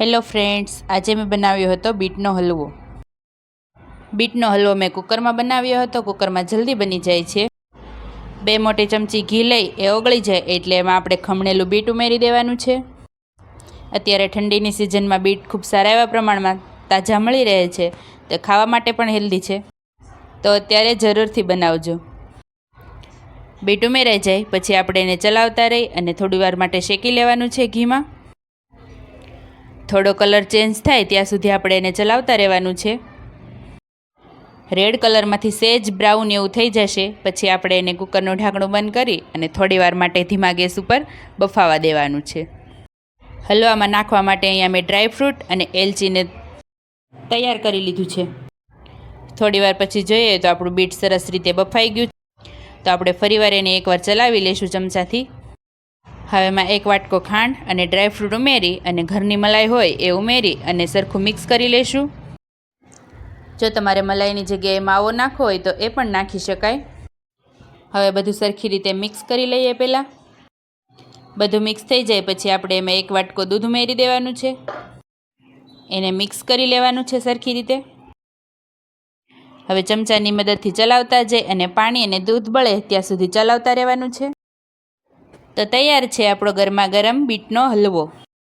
Hello friends, આજે મેં બનાવ્યો હતો બીટનો હલવો. બીટનો હલવો મેં કુકરમાં બનાવ્યો હતો, કુકરમાં જલ્દી બની જાય છે. બે મોટી ચમચી ઘી લઈ, એ ઓગળી જાય, એટલે એમાં આપણે ખમણેલું બીટ ઉમેરી દેવાનું છે. અત્યારે ઠંડીની સિઝનમાં બીટ ખૂબ સારા એવા પ્રમાણમાં તાજા મળી રહે છે, તો ખાવા માટે પણ હેલ્ધી છે. તો અત્યારે જરૂરથી બનાવજો. બીટ ઉમેરાઈ જાય, પછી આપણે એને ચલાવતા રહી અને થોડી વાર માટે શેકી લેવાનું છે ઘીમાં. થોડો કલર ચેન્જ થાય ત્યાં સુધી આપણે એને ચલાવતા રહેવાનું છે. રેડ કલરમાંથી સેજ બ્રાઉન એવું થઈ જશે. પછી આપણે એને કુકરનું ઢાંકણું બંધ કરી અને થોડી વાર માટે ધીમા ગેસ ઉપર બફાવા દેવાનું છે. હલવામાં નાખવા માટે અહીંયા મેં ડ્રાયફ્રૂટ અને એલચીને તૈયાર કરી લીધું છે. થોડી વાર પછી જોઈએ તો આપણું બીટ સરસ રીતે બફાઈ ગયું તો આપણે ફરીવાર એને એકવાર ચલાવી લઈશું ચમચાથી. હવે એમાં એક વાટકો ખાંડ અને ડ્રાયફ્રૂટ ઉમેરી અને ઘરની મલાઈ હોય એ ઉમેરી અને સરખું મિક્સ કરી લઈશું જો તમારે મલાઈની જગ્યાએ માવો નાખવો હોય તો એ પણ નાખી શકાય. હવે બધું સરખી રીતે મિક્સ કરી લઈએ પહેલાં. બધું મિક્સ થઈ જાય પછી આપણે એમાં એક વાટકો દૂધ ઉમેરી દેવાનું છે. એને મિક્સ કરી લેવાનું છે સરખી રીતે. હવે ચમચાની મદદથી ચલાવતા જઈ અને પાણી અને દૂધ બળે ત્યાં સુધી ચલાવતા રહેવાનું છે. તો તૈયાર છે આપણો ગરમા ગરમ બીટનો હલવો.